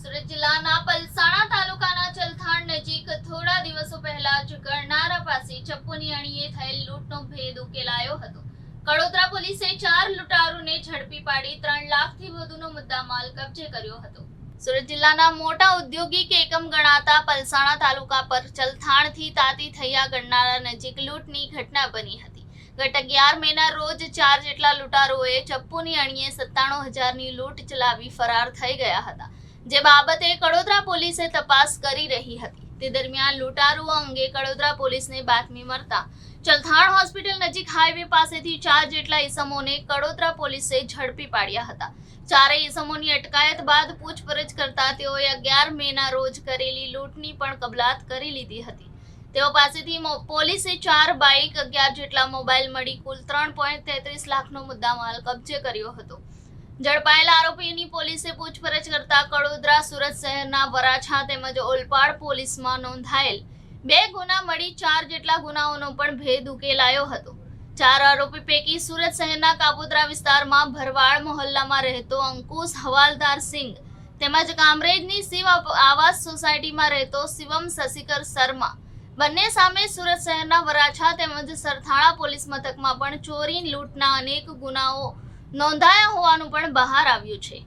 સુરત જિલ્લાના પલસાણા તાલુકાના ચલથાણ નજીક થોડા દિવસો પહેલા જ ગરનારા પાસે ચપ્પુની અણીએ થયેલ લૂંટનો ભેદ ઉકેલાયો હતો. કડોદરા પોલીસે ચાર લૂંટારૂને ઝડપી પાડી ત્રણ લાખથી વધુનો મુદ્દામાલ કબજે કર્યો હતો. સુરત જિલ્લાના મોટા ઔદ્યોગિક એકમ ગણાતા પલસાણા તાલુકા પર ચલથાણથી તાતી થયા ગણનારા નજીક લૂંટની ઘટના બની હતી. ગત અગિયાર મેના રોજ ચાર જેટલા લૂંટારોએ ચપ્પુની અણીએ સત્તાણું હજારની લૂંટ ચલાવી ફરાર થઈ ગયા હતા. જે બાબતે કડોદરા પોલીસે તપાસ કરી રહી હતી. તે દરમિયાન લૂંટારુઓ અંગે કડોદરા પોલીસને બાતમી મળતા ચલથાણ હોસ્પિટલ નજીક હાઈવે પાસેથી ચાર જેટલા ઈસમોને કડોદરા પોલીસે ઝડપી પાડ્યા હતા. ચારેય ઈસમોની અટકાયત બાદ પૂછપરછ કરતા તેઓએ અગિયાર મેના રોજ કરેલી લૂંટની પણ કબલાત કરી લીધી હતી. તેઓ પાસેથી પોલીસે ચાર બાઇક, અગિયાર જેટલા મોબાઈલ મળી કુલ ત્રણ પોઈન્ટ તેત્રીસ લાખનો મુદ્દામાલ કબજે કર્યો હતો. ઝડપાયેલા આરોપીની પોલીસે પૂછપરછ કરતા કડોદરા સુરત શહેરના વરાછા તેમજ ઓલપાડ પોલીસમાં નોંધાયેલ બે ગુના મળી ચાર જેટલા ગુનાઓનો પણ ભેદ ઉકેલાયો હતો. ચાર આરોપી પૈકી સુરત શહેરના કાપોદ્રા વિસ્તારમાં ભરવાડ મોહલ્લામાં રહેતો અંકુશ હવાલદાર સિંઘ તેમજ કામરેજની શિવ આવાસ સોસાયટીમાં રહેતો શિવમ શશિકર શર્મા બંને સામે સુરત શહેરના વરાછા તેમજ સરથાણા પોલીસ મથકમાં પણ ચોરી લૂંટના અનેક ગુનાઓ નોંધાયા હોવાનું પણ બહાર આવ્યું છે.